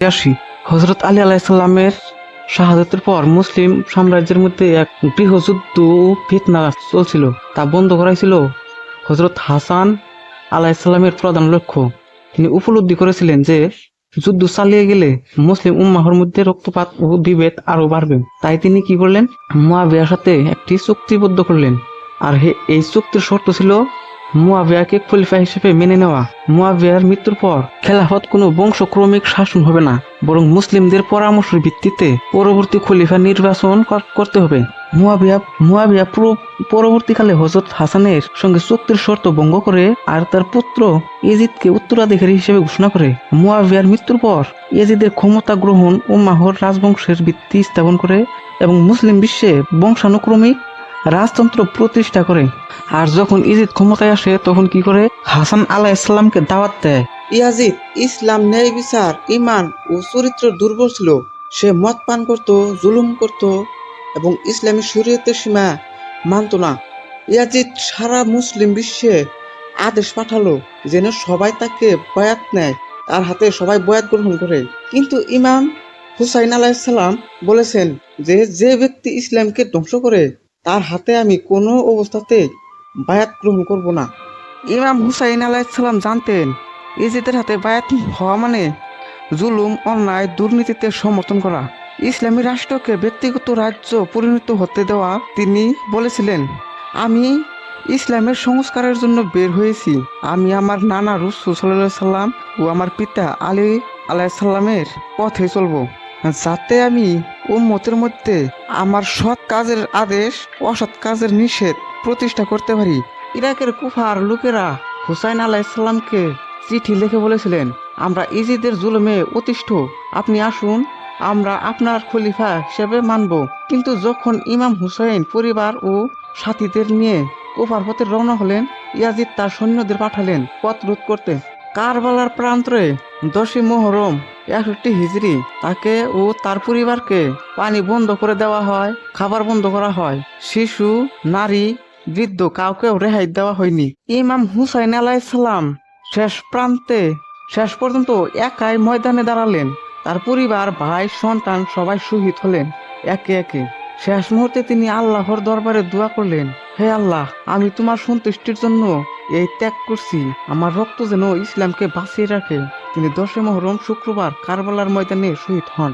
আসি। হজরত আলী আলাইসাল্লামের শাহাদাতের পর মুসলিম সাম্রাজ্যের মধ্যে এক গৃহযুদ্ধ ও ফিতনা চলছিল, তা বন্ধ করাইছিল হজরত হাসান আলাইসাল্লামের প্রধান লক্ষ্য। তিনি উপলব্ধি করেছিলেন যে, যুদ্ধ চালিয়ে গেলে মুসলিম উম্মাহর মধ্যে রক্তপাত ও বিভেদ আরও বাড়বে। তাই তিনি কি করলেন? মুয়াবিয়ার সাথে একটি চুক্তিবদ্ধ করলেন। আর এই চুক্তির শর্ত ছিল মুয়াবিয়াকে খলিফা হিসেবে মেনে নেওয়া। মুয়াবিয়ার মৃত্যুর পর খেলাফত কোনো বংশক্রমিক শাসন হবে না, বরং মুসলিমদের পরামর্শের ভিত্তিতে পরবর্তী খলিফা নির্বাচন করতে হবে। মুয়াবিয়া মুয়াবিয়া পরবর্তীকালে হজরত হাসানের সঙ্গে চুক্তির শর্ত ভঙ্গ করে আর তার পুত্র ইজিদকে উত্তরাধিকারী হিসেবে ঘোষণা করে। মুয়াবিয়ার মৃত্যুর পর ইজিদের ক্ষমতা গ্রহণ ও মাহর রাজবংশের ভিত্তি স্থাপন করে এবং মুসলিম বিশ্বে বংশানুক্রমিক রাজতন্ত্র প্রতিষ্ঠা করে। আর যখন ইজিদ ক্ষমতায় আসে, তখন কি করে? হাসান আলাহ ইসলামকে দাওয়াত দেয়। ইয়াজিদ, ইসলাম, ন্যায় বিচার ইমান ও চরিত্র দুর্বল ছিল। সে মদ পান করত, জুলুম করত এবং ইসলামী শরীয়তের সীমা মানত না। ইয়াজিদ সারা মুসলিম বিশ্বে আদেশ পাঠালো যেন সবাই তাকে বয়াত নেয়, তার হাতে সবাই বয়াত গ্রহণ করে। কিন্তু ইমাম হুসাইন আলাইসাল্লাম বলেছেন যে যে ব্যক্তি ইসলামকে ধ্বংস করে তার হাতে আমি কোনো অবস্থাতে বায়াত গ্রহণ করব না। ইমাম হুসাইন আলাইসাল্লাম জানতেন ইজিদের হাতে বায়াত হওয়া মানে জুলুম, অন্যায়, দুর্নীতিতে সমর্থন করা। ইসলামী রাষ্ট্রকে ব্যক্তিগত রাজ্য পরিণত হতে দেওয়া তিনি বলেছিলেন, আমি ইসলামের সংস্কারের জন্য বের হয়েছি। আমি আমার নানা রসুল সাল্লাহ সাল্লাম ও আমার পিতা আলী আলাইসাল্লামের পথে চলবো। যাতে আমি উম্মতের মধ্যে আমার সৎ কাজের আদেশ, অসৎ কাজের নিষেধ প্রতিষ্ঠা করতে পারি। ইরাকের কুফার লোকেরা হুসাইন আলাহ ইসলামকে চিঠি লিখে বলেছিলেন, আমরা ইজিদের জুলুমে অতিষ্ঠ। আপনি আসুন, আমরা আপনার খলিফা হিসেবে মানব। কিন্তু যখন ইমাম হুসাইন পরিবার ও সাথীদের নিয়ে কুফার পথে রওনা হলেন, ইয়াজিদ তার সৈন্যদের পাঠালেন, পথ রোধ করতে। কারবালার প্রান্তরে দশই মোহরম একষট্টি হিজড়ি। তাকে ও তার পরিবারকে পানি বন্ধ করে দেওয়া হয়, খাবার বন্ধ করা হয়। শিশু, নারী, বৃদ্ধ কাউকেও রেহাই দেওয়া হয়নি। ইমাম হুসাইন আলাইসাল্লাম শেষ প্রান্তে, শেষ পর্যন্ত একাই ময়দানে দাঁড়ালেন। তার পরিবার, ভাই, সন্তান সবাই শহীদ হলেন একে একে। শেষ মুহূর্তে তিনি আল্লাহর দরবারে দোয়া করলেন, হে আল্লাহ, আমি তোমার সন্তুষ্টির জন্য এই ত্যাগ করছি। আমার রক্ত যেন ইসলামকে বাঁচিয়ে রাখে। তিনি দশে মহরম শুক্রবার কারবালার ময়দানে শহীদ হন।